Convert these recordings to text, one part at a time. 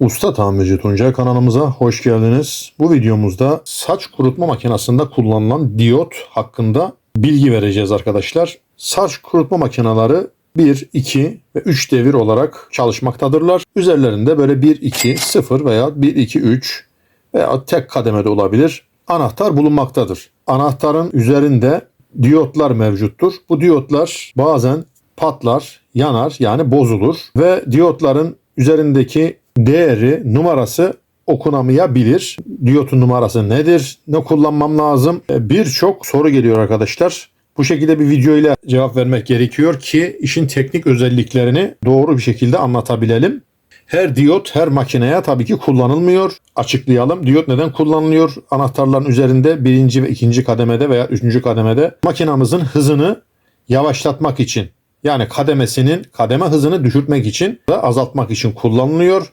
Usta Tamirci Tuncay kanalımıza hoş geldiniz. Bu videomuzda saç kurutma makinesinde kullanılan diyot hakkında bilgi vereceğiz arkadaşlar. Saç kurutma makineleri 1, 2 ve 3 devir olarak çalışmaktadırlar. Üzerlerinde böyle 1, 2, 0 veya 1, 2, 3 veya tek kademede olabilir. Anahtar bulunmaktadır. Anahtarın üzerinde diyotlar mevcuttur. Bu diyotlar bazen patlar, yanar yani bozulur ve diyotların üzerindeki değeri, numarası okunamayabilir. Diyotun numarası nedir? Ne kullanmam lazım? E, Birçok soru geliyor arkadaşlar. Bu şekilde bir video ile cevap vermek gerekiyor ki işin teknik özelliklerini doğru bir şekilde anlatabilelim. Her diyot her makineye tabii ki kullanılmıyor. Açıklayalım. Diyot neden kullanılıyor? Anahtarların üzerinde birinci ve ikinci kademede veya üçüncü kademede makinamızın hızını yavaşlatmak için yani kademesinin kademe hızını düşürtmek için ve azaltmak için kullanılıyor.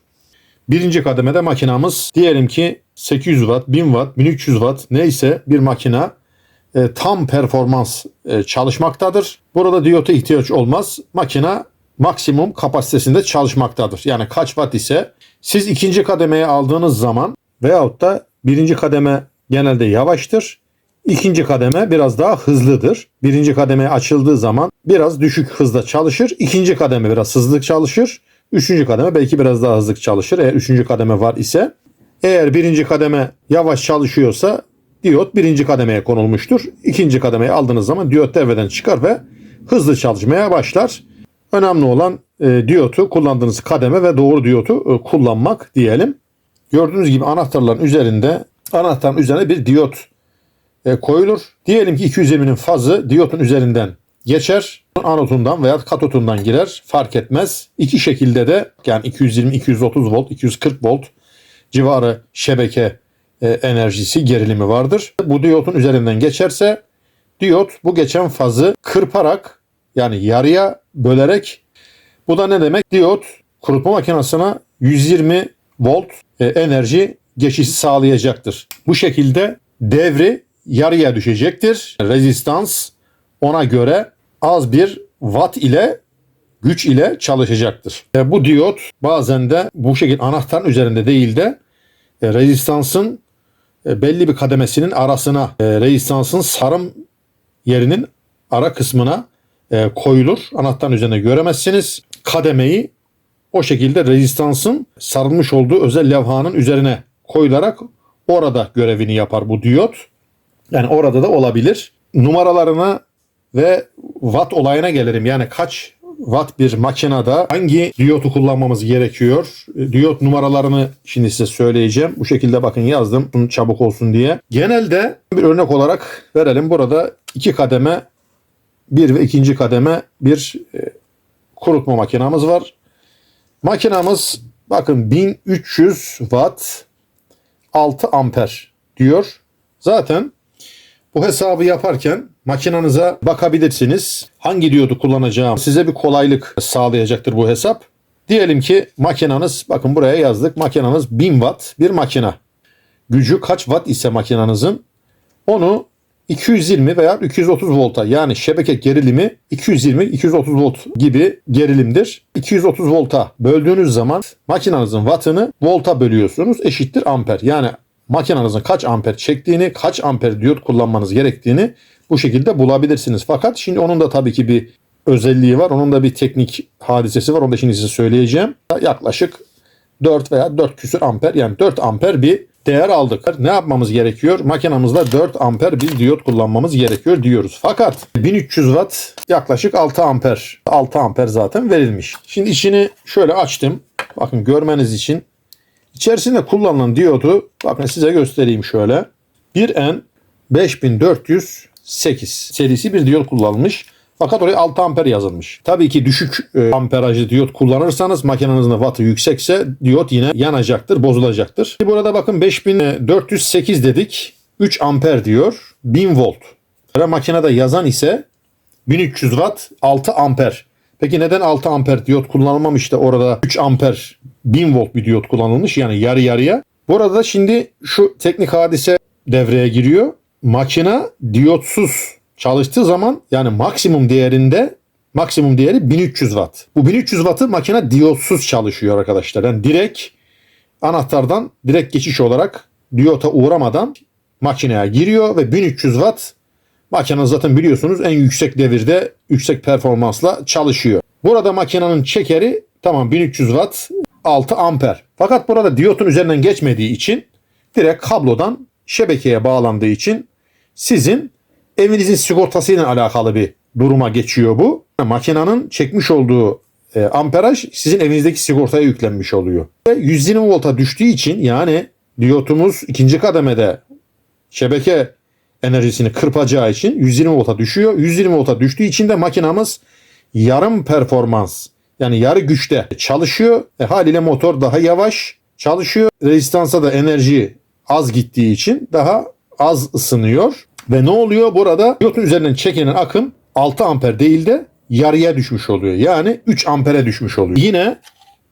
Birinci kademede makinamız diyelim ki 800 watt, 1000 watt, 1300 watt neyse bir makina e, tam performans e, çalışmaktadır. Burada diyota ihtiyaç olmaz. Makina maksimum kapasitesinde çalışmaktadır. Yani kaç watt ise siz ikinci kademeye aldığınız zaman veyahut da birinci kademe genelde yavaştır. İkinci kademe biraz daha hızlıdır. Birinci kademe açıldığı zaman biraz düşük hızda çalışır. İkinci kademe biraz hızlı çalışır. Üçüncü kademe belki biraz daha hızlı çalışır. Eğer üçüncü kademe var ise. Eğer birinci kademe yavaş çalışıyorsa diyot birinci kademeye konulmuştur. İkinci kademeye aldığınız zaman diyot devreden çıkar ve hızlı çalışmaya başlar. Önemli olan e, diyotu kullandığınız kademe ve doğru diyotu e, kullanmak diyelim. Gördüğünüz gibi anahtarların üzerinde anahtarın üzerine bir diyot e, koyulur. Diyelim ki 220'nin fazı diyotun üzerinden geçer. Anotundan veya katotundan girer. Fark etmez. İki şekilde de yani 220, 230 volt, 240 volt civarı şebeke e, enerjisi gerilimi vardır. Bu diyotun üzerinden geçerse diyot bu geçen fazı kırparak yani yarıya bölerek bu da ne demek? Diyot kurutma makinesine 120 volt e, enerji geçişi sağlayacaktır. Bu şekilde devri yarıya düşecektir. Rezistans ona göre az bir watt ile güç ile çalışacaktır. E, bu diyot bazen de bu şekilde anahtarın üzerinde değil de e, rezistansın e, belli bir kademesinin arasına e, rezistansın sarım yerinin ara kısmına e, koyulur. Anahtarın üzerinde göremezsiniz. Kademeyi o şekilde rezistansın sarılmış olduğu özel levhanın üzerine koyularak orada görevini yapar bu diyot. Yani orada da olabilir. Numaralarına ve watt olayına gelirim. Yani kaç watt bir makinede hangi diyotu kullanmamız gerekiyor? Diyot numaralarını şimdi size söyleyeceğim. Bu şekilde bakın yazdım çabuk olsun diye. Genelde bir örnek olarak verelim. Burada iki kademe bir ve ikinci kademe bir e, kurutma makinamız var. Makinamız bakın 1300 watt 6 amper diyor. Zaten bu hesabı yaparken makinanıza bakabilirsiniz. Hangi diyodu kullanacağım size bir kolaylık sağlayacaktır bu hesap. Diyelim ki makinanız bakın buraya yazdık. Makinanız 1000 watt bir makina. Gücü kaç watt ise makinanızın onu 220 veya 230 volta yani şebeke gerilimi 220-230 volt gibi gerilimdir. 230 volta böldüğünüz zaman makinanızın wattını volta bölüyorsunuz eşittir amper. Yani makinanızın kaç amper çektiğini, kaç amper diyot kullanmanız gerektiğini bu şekilde bulabilirsiniz. Fakat şimdi onun da tabii ki bir özelliği var. Onun da bir teknik hadisesi var. Onu da şimdi size söyleyeceğim. Yaklaşık 4 veya 4 küsür amper yani 4 amper bir değer aldık. Ne yapmamız gerekiyor? Makinamızda 4 amper bir diyot kullanmamız gerekiyor diyoruz. Fakat 1300 watt yaklaşık 6 amper. 6 amper zaten verilmiş. Şimdi içini şöyle açtım. Bakın görmeniz için. İçerisinde kullanılan diyodu bakın size göstereyim şöyle. 1N 5408 serisi bir diyot kullanılmış. Fakat oraya 6 amper yazılmış. Tabii ki düşük e, amperajlı diyot kullanırsanız makinenizin wattı yüksekse diyot yine yanacaktır, bozulacaktır. Burada bakın 5408 dedik. 3 amper diyor. 1000 volt. Ve makinede yazan ise 1300 watt 6 amper. Peki neden 6 amper diyot kullanılmamış da orada 3 amper 1000 volt bir diyot kullanılmış yani yarı yarıya. Burada şimdi şu teknik hadise devreye giriyor. Makina diyotsuz çalıştığı zaman yani maksimum değerinde maksimum değeri 1300 watt. Bu 1300 wattı makine diyotsuz çalışıyor arkadaşlar. Yani direkt anahtardan direkt geçiş olarak diyota uğramadan makineye giriyor ve 1300 watt makine zaten biliyorsunuz en yüksek devirde yüksek performansla çalışıyor. Burada makinenin çekeri tamam 1300 watt 6 amper. Fakat burada diyotun üzerinden geçmediği için direkt kablodan şebekeye bağlandığı için sizin evinizin sigortasıyla alakalı bir duruma geçiyor bu. Makinenin çekmiş olduğu e, amperaj sizin evinizdeki sigortaya yüklenmiş oluyor. Ve 120 volta düştüğü için yani diyotumuz ikinci kademede şebeke enerjisini kırpacağı için 120 volta düşüyor. 120 volta düştüğü için de makinamız yarım performans yani yarı güçte çalışıyor. E, haliyle motor daha yavaş çalışıyor. Rezistansa da enerji az gittiği için daha az ısınıyor. Ve ne oluyor? Burada diyotun üzerinden çekilen akım 6 amper değil de yarıya düşmüş oluyor. Yani 3 ampere düşmüş oluyor. Yine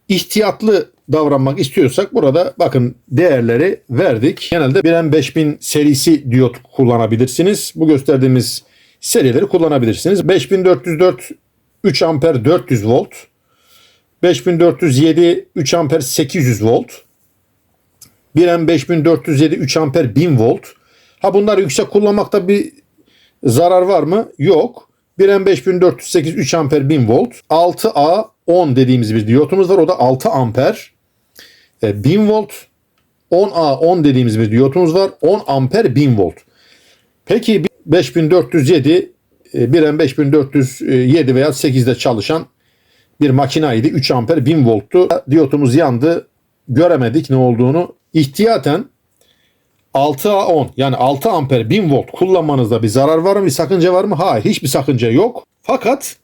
ihtiyatlı davranmak istiyorsak burada bakın değerleri verdik. Genelde 1M5000 serisi diyot kullanabilirsiniz. Bu gösterdiğimiz serileri kullanabilirsiniz. 5404 3 amper 400 volt. 5407 3 amper 800 volt. 1M5407 3 amper 1000 volt. Ha bunları yüksek kullanmakta bir zarar var mı? Yok. 1M5408 3 amper 1000 volt. 6A 10 dediğimiz bir diyotumuz var. O da 6 amper. E, 1000 volt. 10A 10 dediğimiz bir diyotumuz var. 10 amper 1000 volt. Peki 5407 1M5407 veya 8'de çalışan bir makinaydı. 3 amper 1000 volttu. Diyotumuz yandı. Göremedik ne olduğunu. İhtiyaten 6'a 10 yani 6 amper 1000 volt kullanmanızda bir zarar var mı? Bir sakınca var mı? Hayır hiçbir sakınca yok. Fakat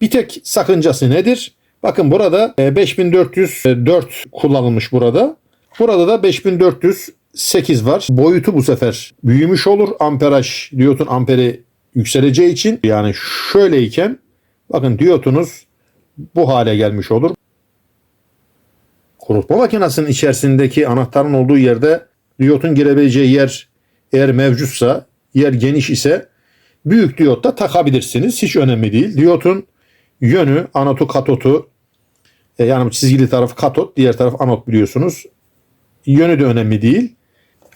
bir tek sakıncası nedir? Bakın burada e, 5404 kullanılmış burada. Burada da 5408 var. Boyutu bu sefer büyümüş olur. Amperaj diyotun amperi yükseleceği için yani şöyleyken bakın diyotunuz bu hale gelmiş olur. Kurutma makinesinin içerisindeki anahtarın olduğu yerde diyotun girebileceği yer eğer mevcutsa, yer geniş ise büyük diyot da takabilirsiniz. Hiç önemli değil. Diyotun yönü, anotu, katotu e, yani çizgili taraf katot, diğer taraf anot biliyorsunuz. Yönü de önemli değil.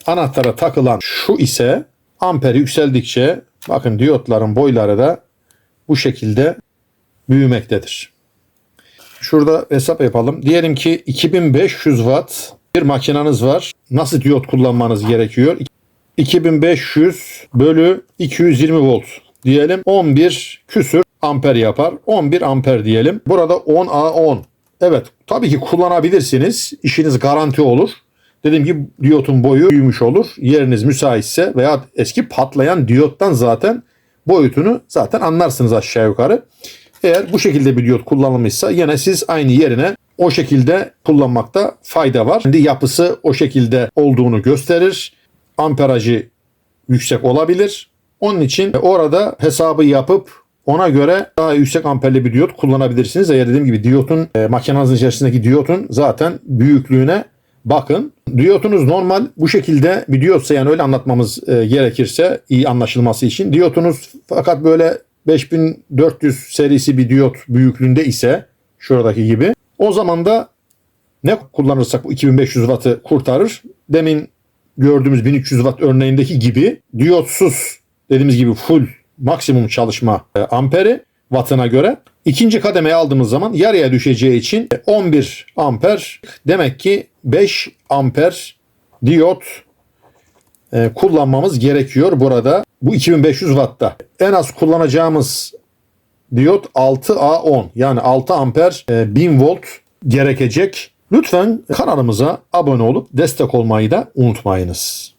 Anahtara takılan şu ise amper yükseldikçe bakın diyotların boyları da bu şekilde büyümektedir. Şurada hesap yapalım. Diyelim ki 2500 watt bir makinanız var. Nasıl diyot kullanmanız gerekiyor? 2500 bölü 220 volt diyelim 11 küsür amper yapar. 11 amper diyelim. Burada 10A 10. Evet tabii ki kullanabilirsiniz. İşiniz garanti olur. Dediğim gibi diyotun boyu büyümüş olur. Yeriniz müsaitse veya eski patlayan diyottan zaten boyutunu zaten anlarsınız aşağı yukarı. Eğer bu şekilde bir diyot kullanılmışsa yine siz aynı yerine o şekilde kullanmakta fayda var. Kendi yapısı o şekilde olduğunu gösterir. Amperajı yüksek olabilir. Onun için orada hesabı yapıp ona göre daha yüksek amperli bir diyot kullanabilirsiniz. Eğer dediğim gibi diyotun e, makinenizin içerisindeki diyotun zaten büyüklüğüne bakın. Diyotunuz normal bu şekilde bir diyotsa yani öyle anlatmamız e, gerekirse iyi anlaşılması için. Diyotunuz fakat böyle 5400 serisi bir diyot büyüklüğünde ise şuradaki gibi o zaman da ne kullanırsak bu 2500 wattı kurtarır. Demin gördüğümüz 1300 watt örneğindeki gibi diyotsuz dediğimiz gibi full maksimum çalışma e, amperi wattına göre ikinci kademeye aldığımız zaman yarıya düşeceği için 11 amper demek ki 5 amper diyot e, kullanmamız gerekiyor burada. Bu 2500 wattta. En az kullanacağımız diyot 6A10 yani 6 amper e, 1000 volt gerekecek. Lütfen kanalımıza abone olup destek olmayı da unutmayınız.